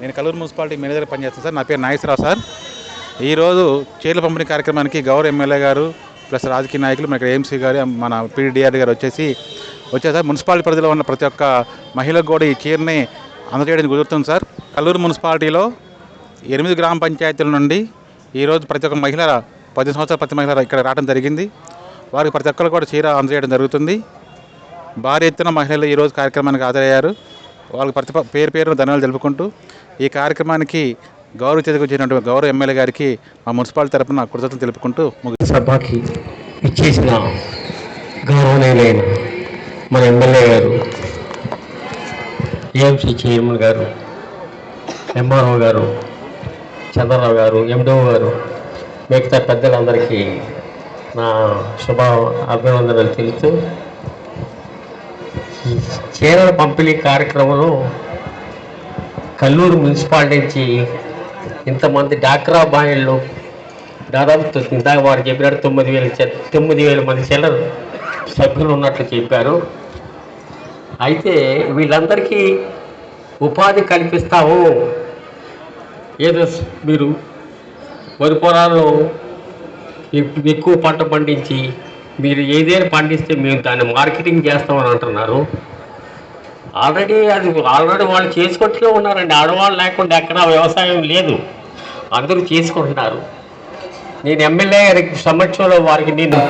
నేను Kalluru municipality manager పనిచేస్తాను sir. నా పేరు నాగేశ్వరరావు సార్. ఈరోజు చీరల పంపిణీ కార్యక్రమానికి గౌరవ ఎమ్మెల్యే గారు ప్లస్ రాజకీయ నాయకులు మన ఏఎంసీ గారు మన పీడీఆర్ గారు వచ్చేసి వచ్చేసి సార్. మున్సిపాలిటీ పరిధిలో ఉన్న ప్రతి ఒక్క మహిళకు కూడా ఈ చీరని అందజేయడానికి కుదురుతుంది సార్. కల్లూరు మున్సిపాలిటీలో ఎనిమిది గ్రామ పంచాయతీల నుండి ఈరోజు ప్రతి ఒక్క మహిళ పది సంవత్సరాల ప్రతి మహిళ ఇక్కడ రావడం జరిగింది. వారికి ప్రతి ఒక్కరు కూడా చీర అందజేయడం జరుగుతుంది. భారీ ఎత్తున మహిళలు ఈరోజు కార్యక్రమానికి హాజరయ్యారు. వాళ్ళకి ప్రతి పేరు పేరు ధనాలు తెలుపుకుంటూ ఈ కార్యక్రమానికి గౌరవ చేతికి వచ్చినటువంటి గౌరవ ఎమ్మెల్యే గారికి మా మున్సిపాలిటీ తరపున కృతజ్ఞతలు తెలుపుకుంటూ ముగి సభకి ఇచ్చేసిన గౌరవనీయులైన మన ఎమ్మెల్యే గారు ఏఎంసీ చైర్మన్ గారు ఎంఆర్ఓ గారు చంద్రరావు గారు ఎండో గారు మిగతా పెద్దలందరికీ నా శుభ అభినందనలు తెలుస్తూ చీరల పంపిణీ కార్యక్రమంలో కల్లూరు మున్సిపాలిటీ నుంచి ఇంతమంది డాక్రా బాయిళ్ళు దాదాపు ఇందాక వారు చెప్పినట్టు తొమ్మిది వేల తొమ్మిది వేల మంది చిల్లర సభ్యులు ఉన్నట్లు చెప్పారు. అయితే వీళ్ళందరికీ ఉపాధి కల్పిస్తాము. ఏదో మీరు వరి పొలాల్లో ఎక్కువ పంట పండించి మీరు ఏదైనా పండిస్తే మేము దాన్ని మార్కెటింగ్ చేస్తామని అంటున్నారు. ఆల్రెడీ అది ఆల్రెడీ వాళ్ళు చేసుకుంటూనే ఉన్నారండి. ఆడవాళ్ళు లేకుండా ఎక్కడా వ్యవసాయం లేదు. అందరూ చేసుకుంటున్నారు. నేను ఎమ్మెల్యే గారికి సమక్షంలో వారికి నేను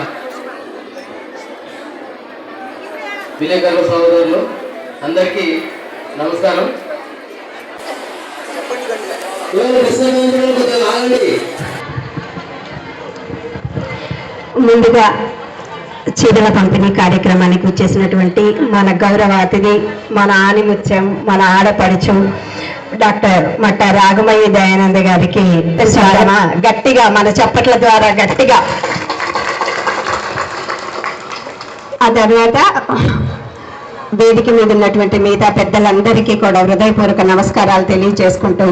విలేకరుల సోదరులు అందరికీ నమస్కారం. ముందుగా చీరల పంపిణీ కార్యక్రమానికి వచ్చేసినటువంటి మన గౌరవ అతిథి మన ఆనిముత్యం మన ఆడపడుచు డాక్టర్ మట్ట రాగమయ్య దయానంద గారికి స్వాగతం గట్టిగా మన చప్పట్ల ద్వారా గట్టిగా. ఆ తర్వాత వేదిక మీద ఉన్నటువంటి మిగతా పెద్దలందరికీ కూడా హృదయపూర్వక నమస్కారాలు తెలియజేసుకుంటూ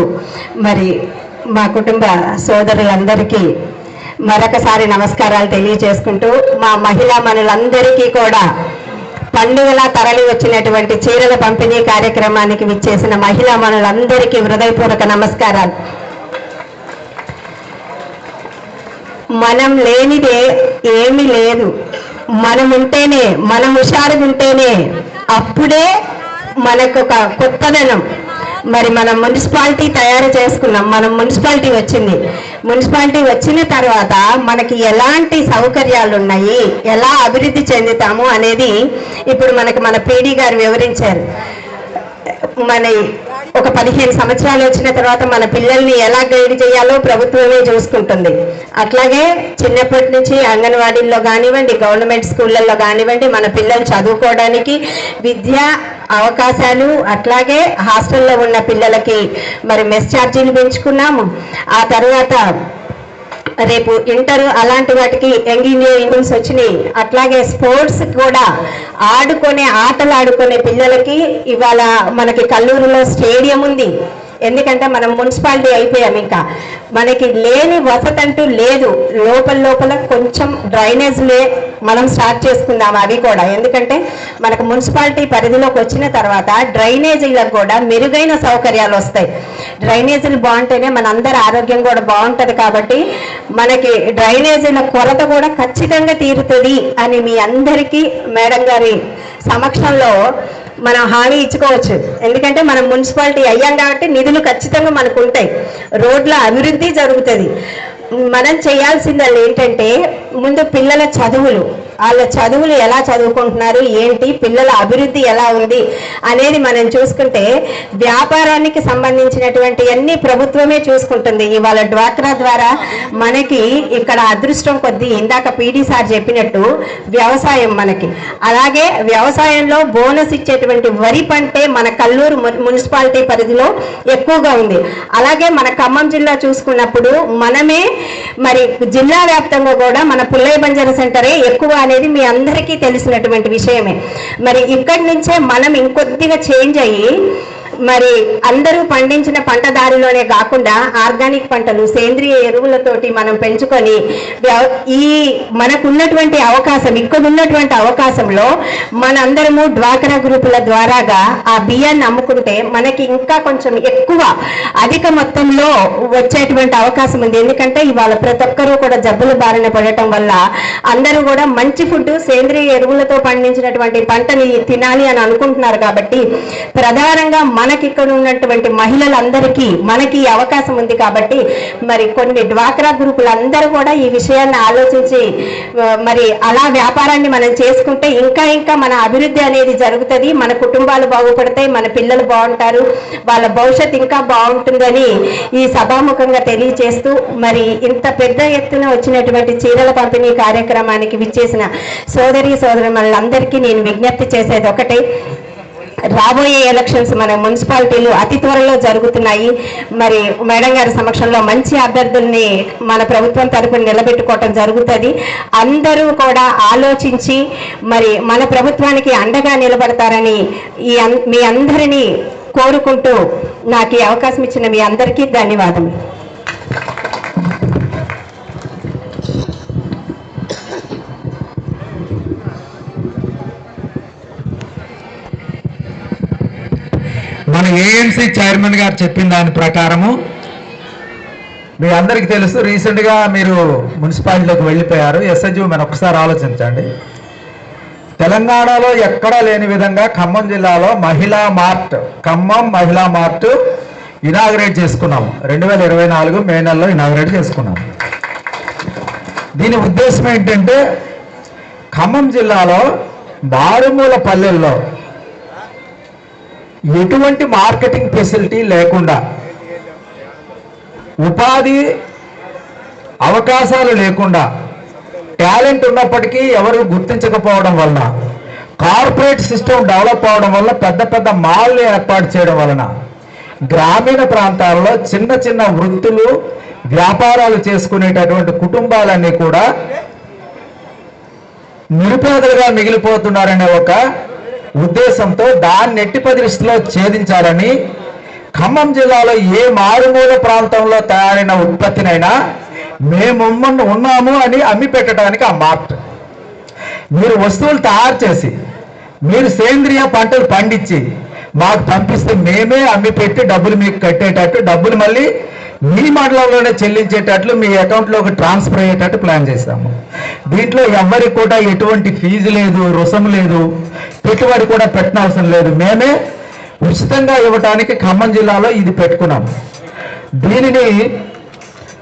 మరి మా కుటుంబ సోదరులందరికీ మరొకసారి నమస్కారాలు తెలియజేసుకుంటూ మా మహిళా మనులందరికీ కూడా పండుగలా తరలి వచ్చినటువంటి చీరల పంపిణీ కార్యక్రమానికి విచ్చేసిన మహిళా మనులందరికీ హృదయపూర్వక నమస్కారాలు. మనం లేనిదే ఏమీ లేదు. మనం ఉంటేనే మనం హుషారుగా ఉంటేనే అప్పుడే మనకు ఒక కొత్తదనం. మరి మనం మున్సిపాలిటీ తయారు చేసుకున్నాం మనం మున్సిపాలిటీ వచ్చింది. మున్సిపాలిటీ వచ్చిన తర్వాత మనకి ఎలాంటి సౌకర్యాలు ఉన్నాయి ఎలా అభివృద్ధి చెందుతాము అనేది ఇప్పుడు మనకి మన పీడీ గారు వివరించారు. మన ఒక పదిహేను సంవత్సరాలు వచ్చిన తర్వాత మన పిల్లల్ని ఎలా గైడ్ చేయాలో ప్రభుత్వమే చూసుకుంటుంది. అట్లాగే చిన్నప్పటి నుంచి అంగన్వాడీల్లో కానివ్వండి గవర్నమెంట్ స్కూళ్ళల్లో కానివ్వండి మన పిల్లలు చదువుకోవడానికి విద్య అవకాశాలు అట్లాగే హాస్టల్లో ఉన్న పిల్లలకి మరి మెస్ ఛార్జీలు పెంచుకున్నాము. ఆ తర్వాత రేపు ఇంటర్ అలాంటి వాటికి యంగ్ ఇండియా ఇండియన్స్ వచ్చినాయి. అట్లాగే స్పోర్ట్స్ కూడా ఆడుకునే ఆటలు ఆడుకునే పిల్లలకి ఇవాళ మనకి కల్లూరులో స్టేడియం ఉంది. ఎందుకంటే మనం మున్సిపాలిటీ అయిపోయాం ఇంకా. మనకి లేని వసతి అంటూ లేదు. లోపల లోపల కొంచెం డ్రైనేజ్లే మనం స్టార్ట్ చేసుకుందాం అవి కూడా. ఎందుకంటే మనకు మున్సిపాలిటీ పరిధిలోకి వచ్చిన తర్వాత డ్రైనేజీలకు కూడా మెరుగైన సౌకర్యాలు వస్తాయి. డ్రైనేజీలు బాగుంటేనే మనందరి ఆరోగ్యం కూడా బాగుంటుంది కాబట్టి మనకి డ్రైనేజీల కొరత కూడా ఖచ్చితంగా తీరుతుంది అని మీ అందరికీ మేడం గారి సమక్షంలో మనం హామీ ఇచ్చుకోవచ్చు. ఎందుకంటే మనం మున్సిపాలిటీ అయ్యాం కాబట్టి నిధులు ఖచ్చితంగా మనకు ఉంటాయి రోడ్ల అభివృద్ధి జరుగుతుంది. మనం చేయాల్సిందల్లా ఏంటంటే ముందు పిల్లల చదువులు. వాళ్ళ చదువులు ఎలా చదువుకుంటున్నారు? ఏంటి? పిల్లల అభివృద్ధి ఎలా ఉంది? అనేది మనం చూసుకుంటే వ్యాపారానికి సంబంధించినటువంటి అన్ని ప్రభుత్వమే చూసుకుంటుంది. ఇవాళ డ్వాక్రా ద్వారా మనకి ఇక్కడ అదృష్టం కొద్దీ ఇందాక పీడీ సార్ చెప్పినట్టు వ్యవసాయం మనకి. అలాగే వ్యవసాయంలో బోనస్ ఇచ్చేటువంటి వరి పంటే మన కల్లూరు మున్సిపాలిటీ పరిధిలో ఎక్కువగా ఉంది. అలాగే మన ఖమ్మం జిల్లా చూసుకున్నప్పుడు మనమే మరి జిల్లా వ్యాప్తంగా కూడా మన పుల్లయ్య బంజారా సెంటరే ఎక్కువ అనేది మీ అందరికీ తెలిసినటువంటి విషయమే. మరి ఇక్కడి నుంచే మనం ఇంకొద్దిగా చేంజ్ అయ్యి మరి అందరూ పండించిన పంట దారిలోనే కాకుండా ఆర్గానిక్ పంటలు సేంద్రియ ఎరువులతోటి మనం పెంచుకొని ఈ మనకున్నటువంటి అవకాశం ఇక్కడ ఉన్నటువంటి అవకాశంలో మనందరము డ్వాక్రా గ్రూపుల ద్వారాగా ఆ బియ్యాన్ని అమ్ముకుంటే మనకి ఇంకా కొంచెం ఎక్కువ అధిక మొత్తంలో వచ్చేటువంటి అవకాశం ఉంది. ఎందుకంటే ఇవాళ ప్రతి ఒక్కరూ కూడా జబ్బుల బారిన పడటం వల్ల అందరూ కూడా మంచి ఫుడ్ సేంద్రియ ఎరువులతో పండించినటువంటి పంటని తినాలి అని అనుకుంటున్నారు కాబట్టి ప్రధానంగా మనకి ఇక్కడ ఉన్నటువంటి మహిళలందరికీ మనకి ఈ అవకాశం ఉంది కాబట్టి మరి కొన్ని డ్వాక్రా గ్రూపులు అందరూ కూడా ఈ విషయాన్ని ఆలోచించి మరి అలా వ్యాపారాన్ని మనం చేసుకుంటే ఇంకా ఇంకా మన అభివృద్ధి అనేది జరుగుతుంది. మన కుటుంబాలు బాగుపడతాయి మన పిల్లలు బాగుంటారు వాళ్ళ భవిష్యత్ ఇంకా బాగుంటుందని ఈ సభాముఖంగా తెలియజేస్తూ మరి ఇంత పెద్ద ఎత్తున వచ్చినటువంటి చీరల పంపిణీ కార్యక్రమానికి విచ్చేసిన సోదరి సోదరులందరికీ నేను విజ్ఞప్తి చేసేది ఒకటే. రాబోయే ఎలక్షన్స్ మన మున్సిపాలిటీలు అతి త్వరలో జరుగుతున్నాయి. మరి మేడం గారి సమక్షంలో మంచి అభ్యర్థుల్ని మన ప్రభుత్వం తరపున నిలబెట్టుకోవటం జరుగుతుంది. అందరూ కూడా ఆలోచించి మరి మన ప్రభుత్వానికి అండగా నిలబడతారని ఈ మీ అందరినీ కోరుకుంటూ నాకు ఈ అవకాశం ఇచ్చిన మీ అందరికీ ధన్యవాదములు. మన ఏఎంసీ చైర్మన్ గారు చెప్పిన దాని ప్రకారము మీ అందరికీ తెలుసు రీసెంట్గా మీరు మున్సిపాలిటీలోకి వెళ్ళిపోయారు. ఎస్ఎస్జి మనం ఒకసారి ఆలోచించండి. తెలంగాణలో ఎక్కడా లేని విధంగా ఖమ్మం జిల్లాలో మహిళా మార్ట్ ఖమ్మం మహిళా మార్ట్ ఇనాగ్రేట్ చేసుకున్నాం. రెండు వేల ఇరవై నాలుగు మే నెలలో ఇనాగ్రేట్ చేసుకున్నాం. దీని ఉద్దేశం ఏంటంటే ఖమ్మం జిల్లాలో మారుమూల పల్లెల్లో ఎటువంటి మార్కెటింగ్ ఫెసిలిటీ లేకుండా ఉపాధి అవకాశాలు లేకుండా టాలెంట్ ఉన్నప్పటికీ ఎవరు గుర్తించకపోవడం వలన కార్పొరేట్ సిస్టమ్ డెవలప్ అవడం వల్ల పెద్ద పెద్ద మాల్ని ఏర్పాటు చేయడం వలన గ్రామీణ ప్రాంతాల్లో చిన్న చిన్న వృత్తులు వ్యాపారాలు చేసుకునేటటువంటి కుటుంబాలన్నీ కూడా నిరుపేదలుగా మిగిలిపోతున్నారనే ఒక ఉద్దేశంతో దాన్ని ఎట్టి పరిస్థితిలో ఛేదించాలని ఖమ్మం జిల్లాలో ఏ మారుమూల ప్రాంతంలో తయారైన ఉత్పత్తినైనా మేము ఉన్నాము అని అమ్మి పెట్టడానికి ఆ మార్ట్. మీరు వస్తువులు తయారు చేసి మీరు సేంద్రియ పంటలు పండించి మాకు పంపిస్తే మేమే అమ్మి పెట్టి డబ్బులు మీకు కట్టేటట్టు డబ్బులు మళ్ళీ మీ మండలంలోనే చెల్లించేటట్లు మీ అకౌంట్లోకి ట్రాన్స్ఫర్ అయ్యేటట్టు ప్లాన్ చేశాము దీంట్లో ఎవరికి కూడా ఎటువంటి ఫీజు లేదు రుసం లేదు పెట్టుబడి కూడా పెట్టనవసరం లేదు. మేమే ఉచితంగా ఇవ్వటానికి ఖమ్మం జిల్లాలో ఇది పెట్టుకున్నాము దీనిని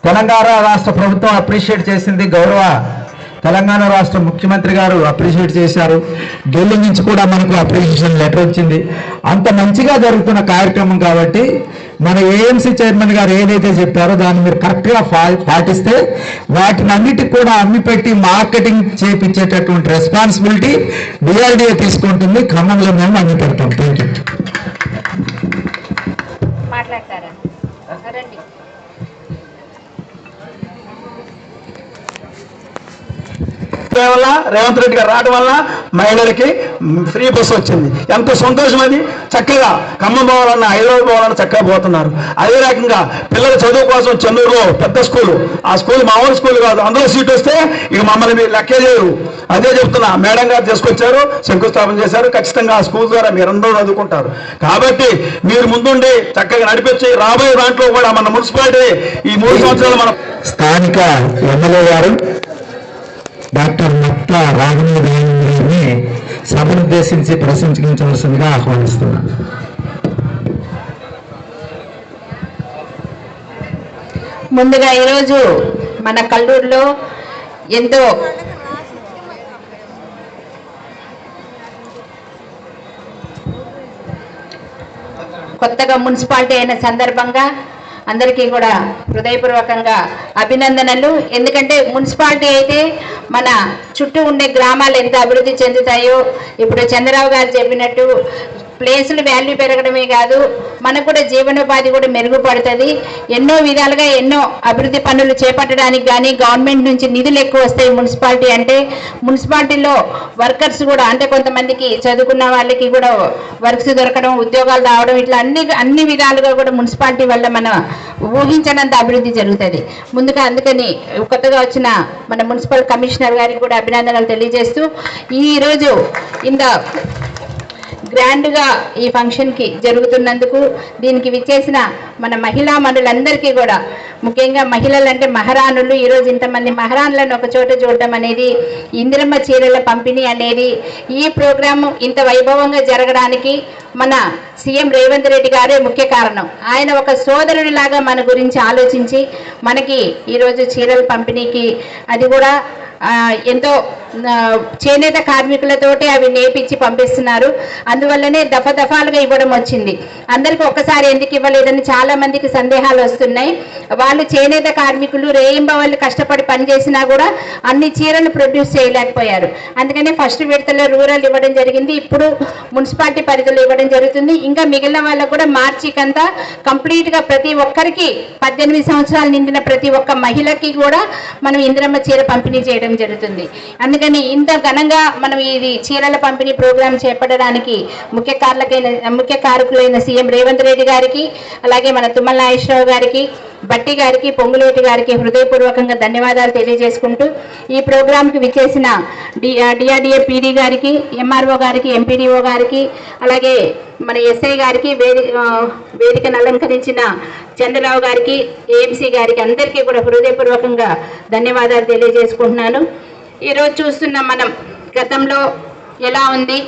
తెలంగాణ రాష్ట్ర ప్రభుత్వం అప్రిషియేట్ చేసింది గౌరవ తెలంగాణ రాష్ట్ర ముఖ్యమంత్రి గారు అప్రిషియేట్ చేశారు. ఢిల్లీ నుంచి కూడా మనకు అప్రిషియేషన్ లెటర్ వచ్చింది. అంత మంచిగా జరుగుతున్న కార్యక్రమం కాబట్టి మన ఏఎంసీ చైర్మన్ గారు ఏదైతే చెప్పారో దాన్ని మీరు కరెక్ట్గా ఫా- పాటిస్తే వాటిని అన్నిటికి కూడా అమ్మిపెట్టి మార్కెటింగ్ చేపించేటటువంటి రెస్పాన్సిబిలిటీ డిఆర్డిఏ తీసుకుంటుంది. ఖమ్మంలో మేము అన్ని పెడతాం. థ్యాంక్ యూ మాట్లాడతారా వల్ల రేవంత్ రెడ్డి గారు రావడం వల్ల మహిళలకి ఫ్రీ బస్సు వచ్చింది. ఎంతో సంతోషం అది. చక్కగా ఖమ్మం పోవాలన్నా హైదరాబాద్ పోవాలన్నా చక్కగా పోతున్నారు. అదే రకంగా పిల్లల చదువు కోసం చెన్నూరులో పెద్ద స్కూలు. ఆ స్కూల్ మామూలు స్కూల్ కాదు అందులో సీట్ వస్తే ఇక మమ్మల్ని మీరు లెక్కే చేయరు. అదే చెప్తున్నా మేడం గారు తీసుకొచ్చారు శంకుస్థాపన చేశారు. ఖచ్చితంగా ఆ స్కూల్ ద్వారా మీరందరూ చదువుకుంటారు. కాబట్టి మీరు ముందుండి చక్కగా నడిపించి రాబోయే దాంట్లో కూడా మన మున్సిపాలిటీ ఈ మూడు సంవత్సరాలు మన స్థానిక ఎమ్మెల్యే గారు డాక్టర్ మత్త రాఘవేంద్ర గారిని సభను ప్రశంసించవలసిందిగా ఆహ్వానిస్తున్నాను ముందుగా ఈరోజు మన కల్లూరులో ఎంతో కొత్తగా మున్సిపాలిటీ అయిన సందర్భంగా అందరికీ కూడా హృదయపూర్వకంగా అభినందనలు. ఎందుకంటే మున్సిపాలిటీ అయితే మన చుట్టూ ఉండే గ్రామాలు ఎంత అభివృద్ధి చెందుతాయో ఇప్పుడు చంద్రరావు గారు చెప్పినట్టు ప్లేసులు వాల్యూ పెరగడమే కాదు మనకు కూడా జీవనోపాధి కూడా మెరుగుపడుతుంది. ఎన్నో విధాలుగా ఎన్నో అభివృద్ధి పనులు చేపట్టడానికి కానీ గవర్నమెంట్ నుంచి నిధులు ఎక్కువ వస్తాయి మున్సిపాలిటీ అంటే. మున్సిపాలిటీలో వర్కర్స్ కూడా అంటే కొంతమందికి చదువుకున్న వాళ్ళకి కూడా వర్క్స్ దొరకడం ఉద్యోగాలు రావడం ఇట్లా అన్ని అన్ని విధాలుగా కూడా మున్సిపాలిటీ వల్ల మన ఊహించనంత అభివృద్ధి జరుగుతుంది. ముందుగా అందుకని కొత్తగా వచ్చిన మన మున్సిపల్ కమిషనర్ గారికి కూడా అభినందనలు తెలియజేస్తూ ఈరోజు ఇంత గ్రాండ్గా ఈ ఫంక్షన్కి జరుగుతున్నందుకు దీనికి విచ్చేసిన మన మహిళా మనులందరికీ కూడా ముఖ్యంగా మహిళలు అంటే మహారాణులు ఈరోజు ఇంతమంది మహారాణులను ఒక చోట చూడడం అనేది ఇందిరమ్మ చీరల పంపిణీ అనేది ఈ ప్రోగ్రాము ఇంత వైభవంగా జరగడానికి మన సీఎం రేవంత్ రెడ్డి గారే ముఖ్య కారణం. ఆయన ఒక సోదరుడిలాగా మన గురించి ఆలోచించి మనకి ఈరోజు చీరల పంపిణీకి అది కూడా ఎంతో చేనేత కార్మికులతోటి అవి నేపించి పంపిస్తున్నారు. అందువల్లనే దఫ దఫాలుగా ఇవ్వడం వచ్చింది. అందరికీ ఒక్కసారి ఎందుకు ఇవ్వలేదని చాలా మందికి సందేహాలు వస్తున్నాయి. వాళ్ళు చేనేత కార్మికులు రేయింబ వాళ్ళు కష్టపడి పనిచేసినా కూడా అన్ని చీరలు ప్రొడ్యూస్ చేయలేకపోయారు. అందుకనే ఫస్ట్ విడతలో రూరల్ ఇవ్వడం జరిగింది. ఇప్పుడు మున్సిపాలిటీ పరిధిలో ఇవ్వడం జరుగుతుంది. ఇంకా మిగిలిన వాళ్ళకు కూడా మార్చికంతా కంప్లీట్గా ప్రతి ఒక్కరికి పద్దెనిమిది సంవత్సరాలు నిండిన ప్రతి ఒక్క మహిళకి కూడా మనం ఇందిరమ్మ చీర పంపిణీ చేయడం జరుగుతుంది. అందుకని ఇంత ఘనంగా మనం ఇది చీరల పంపిణీ ప్రోగ్రాం చేపట్టడానికి ముఖ్య కారులకైన ముఖ్య కారకులైన సీఎం రేవంత్ రెడ్డి గారికి అలాగే మన తుమ్మల నాగేశ్వరరావు గారికి బట్టి గారికి పొంగులేటి గారికి హృదయపూర్వకంగా ధన్యవాదాలు తెలియజేసుకుంటూ ఈ ప్రోగ్రాంకి విచ్చేసిన డి డిఆర్డిఏ పీడీ గారికి ఎంఆర్ఓ గారికి ఎంపీడీఓ గారికి అలాగే మన ఎస్ఐ గారికి వేది వేదికను అలంకరించిన చంద్రరావు గారికి ఏఎంసీ గారికి అందరికీ కూడా హృదయపూర్వకంగా ధన్యవాదాలు తెలియజేసుకుంటున్నాను. ఈరోజు చూస్తున్నాం మనం గతంలో ఎలా ఉంది?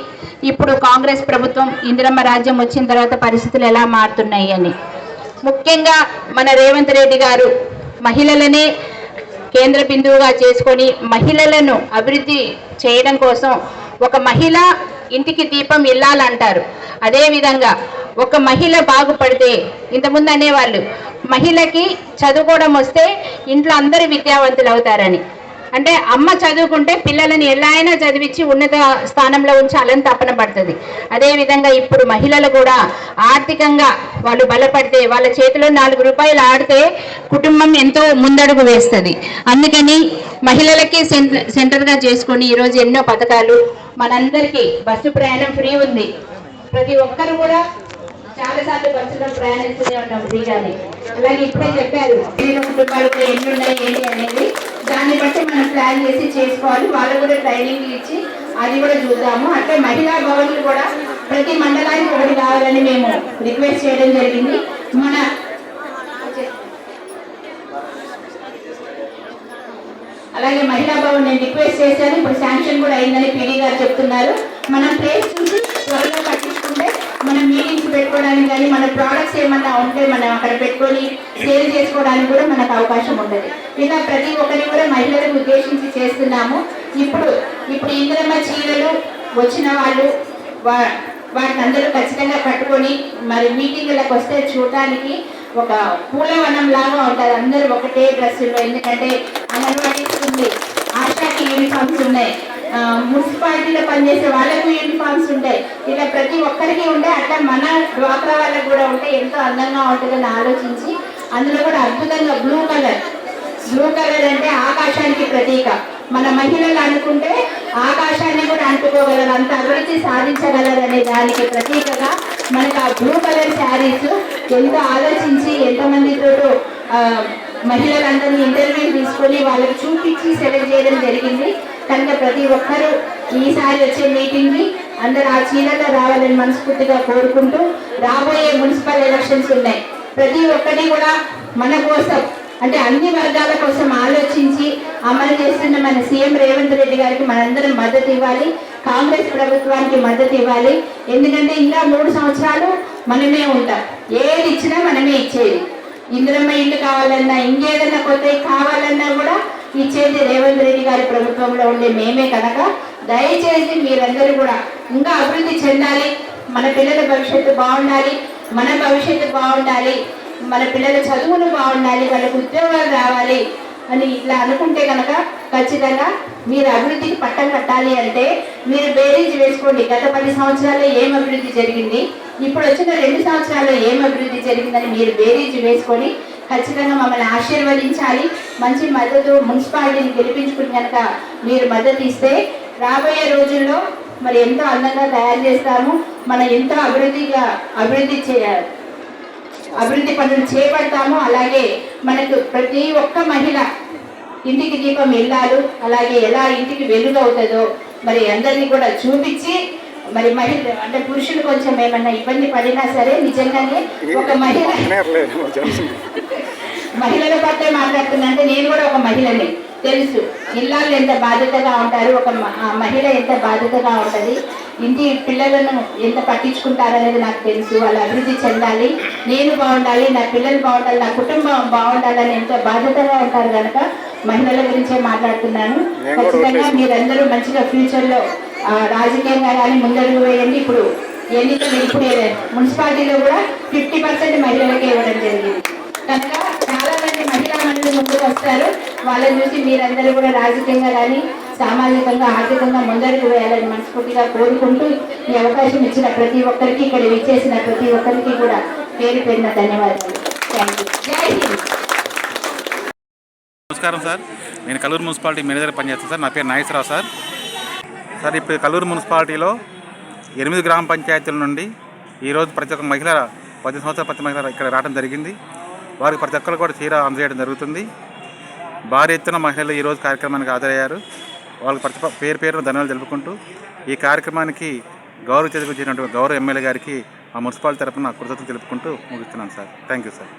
ఇప్పుడు కాంగ్రెస్ ప్రభుత్వం ఇందిరమ్మ రాజ్యం వచ్చిన తర్వాత పరిస్థితులు ఎలా మారుతున్నాయి అని. ముఖ్యంగా మన రేవంత్ రెడ్డి గారు మహిళలనే కేంద్ర బిందువుగా చేసుకొని మహిళలను అభివృద్ధి చేయడం కోసం ఒక మహిళ ఇంటికి దీపం ఇల్లాలంటారు. అదేవిధంగా ఒక మహిళ బాగుపడితే ఇంతకుముందు అనేవాళ్ళు మహిళకి చదువుకోవడం వస్తే ఇంట్లో అందరూ విద్యావంతులు అవుతారని అంటే అమ్మ చదువుకుంటే పిల్లలని ఎలా అయినా చదివించి ఉన్నత స్థానంలో ఉంచాలని తపన పడుతుంది. అదేవిధంగా ఇప్పుడు మహిళలు కూడా ఆర్థికంగా వాళ్ళు బలపడితే వాళ్ళ చేతిలో నాలుగు రూపాయలు ఆడితే కుటుంబం ఎంతో ముందడుగు వేస్తుంది. అందుకని మహిళలకి సెంటర్ సెంటర్గా చేసుకొని ఈరోజు ఎన్నో పథకాలు. మనందరికీ బస్సు ప్రయాణం ఫ్రీ ఉంది. ప్రతి ఒక్కరు కూడా చాలాసార్లు బస్సులో ప్రయాణిస్తూనే ఉంటాం ఫ్రీగానే. అలాగే ఇప్పుడే చెప్పారు కుటుంబాలకు ఎన్ని ఉన్నాయి ఏంటి అనేది. దాన్ని బట్టి మనం ప్లాన్ చేసి చేసుకోవాలి. వాళ్ళకు కూడా ట్రైనింగ్ ఇచ్చి అది కూడా చూద్దాము. అట్లే మహిళా భవన్లు కూడా ప్రతి మండలానికి ఒకటి కావాలని మేము రిక్వెస్ట్ చేయడం జరిగింది. మన అలాగే మహిళా భవన్ నేను రిక్వెస్ట్ చేశాను. ఇప్పుడు శాంక్షన్ కూడా అయిందని పీడీ గారు చెప్తున్నారు. మనం ప్లేస్ చూసి త్వరగా పట్టించుకుంటే మనం మీటింగ్స్ పెట్టుకోవడానికి కానీ మన ప్రోడక్ట్స్ ఏమన్నా ఉంటే మనం అక్కడ పెట్టుకొని సేల్ చేసుకోవడానికి కూడా మనకు అవకాశం ఉంటుంది. ఇలా ప్రతి ఒక్కరి కూడా మహిళలకు ఉద్దేశించి చేస్తున్నాము. ఇప్పుడు ఇప్పుడు ఇంద్రమ్మ చీరలు వచ్చిన వాళ్ళు వా- వాటిని అందరూ ఖచ్చితంగా కట్టుకొని మరి మీటింగ్లకు వస్తే చూడటానికి ఒక పూలవనం లాగా ఉంటుంది. అందరూ ఒకటే డ్రెస్సుల్లో ఎందుకంటే అంగన్వాడీస్ ఉంది. ఆశాకి యూనిఫామ్స్ ఉన్నాయి. మున్సిపాలిటీలో పనిచేసే వాళ్ళకు యూనిఫామ్స్ ఉంటాయి. ఇలా ప్రతి ఒక్కరికి ఉంటాయి అట్లా మన డ్వాక్రా వాళ్ళకు కూడా ఉంటే ఎంతో అందంగా ఉంటుందని ఆలోచించి అందులో కూడా అద్భుతంగా బ్లూ కలర్ బ్లూ కలర్ అంటే ఆకాశానికి ప్రతీక. మన మహిళలు అనుకుంటే ఆకాశాన్ని కూడా అంటుకోగలరు అంత అభివృద్ధి సాధించగలరు అనే దానికి ప్రతీకగా మనకు ఆ బ్లూ కలర్ శారీస్ ఎంతో ఆలోచించి ఎంతమందితో మహిళలందరినీ ఇంటర్వ్యూ తీసుకొని వాళ్ళకి చూపించి సెలెక్ట్ చేయడం జరిగింది. కనుక ప్రతి ఒక్కరూ ఈసారి వచ్చే మీటింగ్ని అందరు ఆ చీరగా రావాలని మనస్ఫూర్తిగా కోరుకుంటూ రాబోయే మున్సిపల్ ఎలక్షన్స్ ఉన్నాయి. ప్రతి ఒక్కటి కూడా మన కోసం అంటే అన్ని వర్గాల కోసం ఆలోచించి అమలు చేస్తున్న మన సీఎం రేవంత్ రెడ్డి గారికి మనందరం మద్దతు ఇవ్వాలి. కాంగ్రెస్ ప్రభుత్వానికి మద్దతు ఇవ్వాలి. ఎందుకంటే ఇంకా మూడు సంవత్సరాలు మనమే ఉంటాం. ఏది ఇచ్చినా మనమే ఇచ్చేది. ఇందిరమ్మ ఇల్లు కావాలన్నా ఇంకేదన్నా కొత్త కావాలన్నా కూడా ఇచ్చేది రేవంత్ రెడ్డి గారి ప్రభుత్వంలో ఉండే మేమే కనుక దయచేసి మీరందరూ కూడా ఇంకా అభివృద్ధి చెందాలి. మన పిల్లల భవిష్యత్తు బాగుండాలి. మన భవిష్యత్తు బాగుండాలి. మన పిల్లల చదువులు బాగుండాలి. వాళ్ళకు ఉద్యోగాలు రావాలి అని ఇట్లా అనుకుంటే కనుక ఖచ్చితంగా మీరు అభివృద్ధికి పట్టం కట్టాలి అంటే మీరు బేరీజ్ వేసుకోండి. గత పది సంవత్సరాల్లో ఏం అభివృద్ధి జరిగింది? ఇప్పుడు వచ్చిన రెండు సంవత్సరాల్లో ఏం అభివృద్ధి జరిగిందని మీరు బేరీజ్ వేసుకొని ఖచ్చితంగా మమ్మల్ని ఆశీర్వదించాలి. మంచి మద్దతు మున్సిపాలిటీని గెలిపించుకుని కనుక మీరు మద్దతు ఇస్తే రాబోయే రోజుల్లో మరి ఎంతో అందంగా తయారు చేస్తాము. మనం ఎంతో అభివృద్ధిగా అభివృద్ధి చే అభివృద్ధి పనులు చేపడతాము. అలాగే మనకు ప్రతి ఒక్క మహిళ ఇంటికి దీపం వెళ్ళాలి అలాగే ఎలా ఇంటికి వెలుగు అవుతుందో మరి అందరినీ కూడా చూపించి మరి మహిళ అంటే పురుషులు కొంచెం ఏమన్నా ఇబ్బంది పడినా సరే నిజంగానే ఒక మహిళ మహిళల పట్ల మాట్లాడుతున్నా అంటే నేను కూడా ఒక మహిళని తెలుసు. ఇల్లాళ్ళు ఎంత బాధ్యతగా ఉంటారు ఒక మహిళ ఎంత బాధ్యతగా ఉంటుంది ఇంటి పిల్లలను ఎంత పట్టించుకుంటారనేది నాకు తెలుసు వాళ్ళు అభివృద్ధి చెందాలి నేను బాగుండాలి నా పిల్లలు బాగుండాలి నా కుటుంబం బాగుండాలని ఎంతో బాధ్యతగా ఉంటారు కనుక మహిళల గురించే మాట్లాడుతున్నాను. ఖచ్చితంగా మీరందరూ మంచిగా ఫ్యూచర్లో రాజకీయంగా కానీ ముందడుగు వేయండి. ఇప్పుడు ఎన్నికలు ఇప్పుడే మున్సిపాలిటీలో కూడా ఫిఫ్టీ పర్సెంట్ మహిళలకే ఇవ్వడం జరిగింది. కనుక చాలా మంది మహిళా మండలి ముందుకు వస్తారు. వాళ్ళని చూసి మీరందరూ కూడా రాజకీయంగా కానీ సామాజికంగా ఆర్థికంగా ముందడుగు వేయాలని మనస్ఫూర్తిగా కోరుకుంటూ ఈ అవకాశం ఇచ్చిన ప్రతి ఒక్కరికి ఇక్కడ విచ్చేసిన ప్రతి ఒక్కరికి కూడా పేరు పేరున ధన్యవాదాలు. థ్యాంక్ యూ జై హింద్. నమస్కారం సార్. నేను కల్లూరు మున్సిపాలిటీ మేనేజర్ పనిచేస్తాను సార్. నా పేరు నాగేశ్వరరావు సార్. సార్ ఇప్పుడు కల్లూరు మున్సిపాలిటీలో ఎనిమిది గ్రామ పంచాయతీల నుండి ఈరోజు ప్రతి ఒక్క మహిళ పది సంవత్సరాల ప్రతి మహిళ ఇక్కడ రావడం జరిగింది. వారికి ప్రతి ఒక్కరు కూడా చీర అందజేయడం జరుగుతుంది. భారీ ఎత్తున మహిళలు ఈరోజు కార్యక్రమానికి హాజరయ్యారు. వాళ్ళకి ప్రతి పేరు పేరున ధన్యవాదాలు తెలుపుకుంటూ ఈ కార్యక్రమానికి గౌరవ చదువుకు గౌరవ ఎమ్మెల్యే గారికి ఆ మున్సిపాలిటీ తరఫున కృతజ్ఞతలు తెలుపుకుంటూ ముగిస్తున్నాను సార్. Thank you sir.